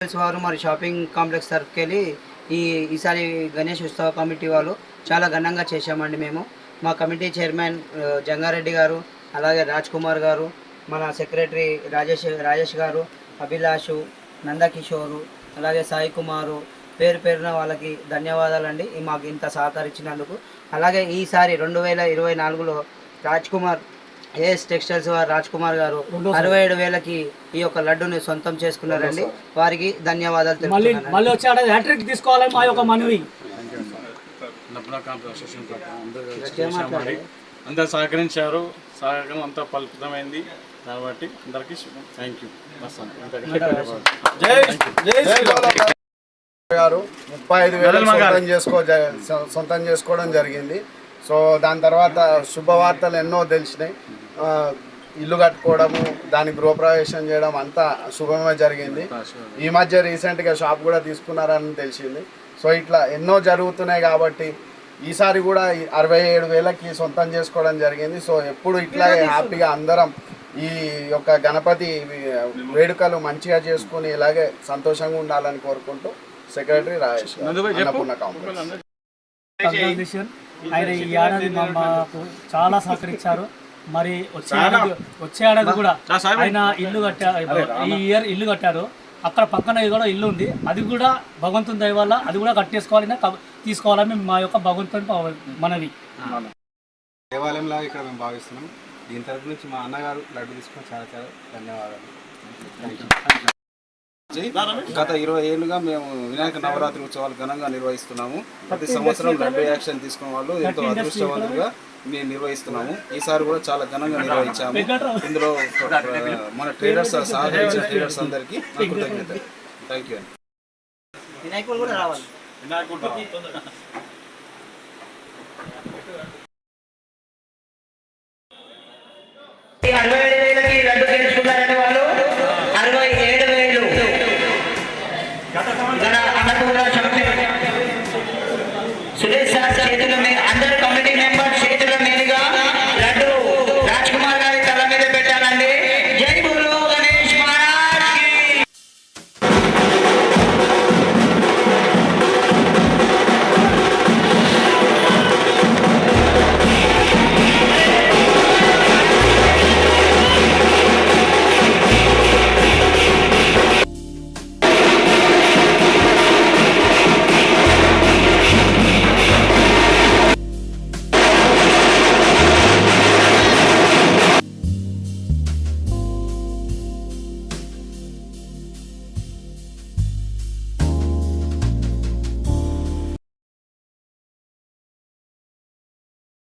Textiles వారు మరి shopping complex తరఫుకి వెళ్ళి ఈ ఈసారి గణేష్ ఉత్సవ కమిటీ వాళ్ళు చాలా ఘనంగా చేశామండి మేము. మా కమిటీ చైర్మన్ జంగారెడ్డి గారు అలాగే రాజ్ కుమార్ గారు మన సెక్రటరీ రాజేష్ రాజేష్ గారు అభిలాషు నందకిషోరు అలాగే సాయి కుమారు పేరు పేరున వాళ్ళకి ధన్యవాదాలండి. మాకు ఇంత సహకరించినందుకు. అలాగే ఈసారి రెండు వేల ఇరవై నాలుగులో రాజ్ కుమార్ ఏఎస్ టెక్స్టైల్స్ వారు రాజ్ కుమార్ గారు అరవై ఏడు వేలకి ఈ యొక్క లడ్డుని సొంతం చేసుకున్నారండి. వారికి ధన్యవాదాలు మళ్ళీ తెలుపుతున్నాను మళ్ళీ వచ్చి హ్యాట్రిక్ మా యొక్క మనవి. అందరూ సహకరించారు. సహకారం అంతా ఫలితమైంది. కాబట్టి అందరికీ థ్యాంక్ యూ గారు ముప్పై ఐదు వేలు సొంతం చేసుకోవడం జరిగింది. సో దాని తర్వాత శుభవార్తలు ఎన్నో తెలిసినాయి. ఇల్లు కట్టుకోవడము దాని గృహప్రవేశం చేయడం అంతా శుభమే జరిగింది. ఈ మధ్య రీసెంట్గా షాప్ కూడా తీసుకున్నారని తెలిసింది. సో ఇట్లా ఎన్నో జరుగుతున్నాయి కాబట్టి ఈసారి కూడా అరవై ఏడు వేలకి సొంతం చేసుకోవడం జరిగింది. సో ఎప్పుడు ఇట్లాగే హ్యాపీగా అందరం ఈ యొక్క గణపతి వేడుకలు మంచిగా చేసుకుని ఇలాగే సంతోషంగా ఉండాలని కోరుకుంటూ సెక్రటరీ రాజేష్ అన్నపూర్ణ కాంప్లెక్స్ ఆయన ఈ ఏడాది మాకు చాలా సహకరించారు. మరి వచ్చే ఏడాది వచ్చే ఏడాది కూడా ఆయన ఇల్లు కట్టారు ఈ ఇయర్ ఇల్లు కట్టారు. అక్కడ పక్కన కూడా ఇల్లు ఉంది. అది కూడా భగవంతుని దయ వల్ల అది కూడా కట్టేసుకోవాలని క- తీసుకోవాలని మా యొక్క భగవంతుని మనవి. దేవాలయం లాగా ఇక్కడ మేము భావిస్తున్నాం. దీని తరపు నుంచి మా అన్నగారు లడ్డు తీసుకుని చాలా చాలా ధన్యవాదాలు గత ఇరవై ఏళ్ళుగా మేము వినాయక నవరాత్రి ఉత్సవాలు ఘనంగా నిర్వహిస్తున్నాము. ప్రతి సంవత్సరం లడ్డు యాక్షన్ తీసుకున్న వాళ్ళు ఎంతో అదృష్టవంతులుగా మేము నిర్వహిస్తున్నాము. ఈసారి కూడా చాలా ఘనంగా నిర్వహించాము. ఇందులో మన ట్రేడర్స్ సహకరించిన ట్రేడర్స్ అందరికీ నా కృతజ్ఞతలు. థ్యాంక్ యూ అండి. వినాయకుడు కూడా రావాలి. అరవై ఏడు వేలకి లడ్డు चलते सुरेश क्षेत्र में अंडर कमेटी मेंबर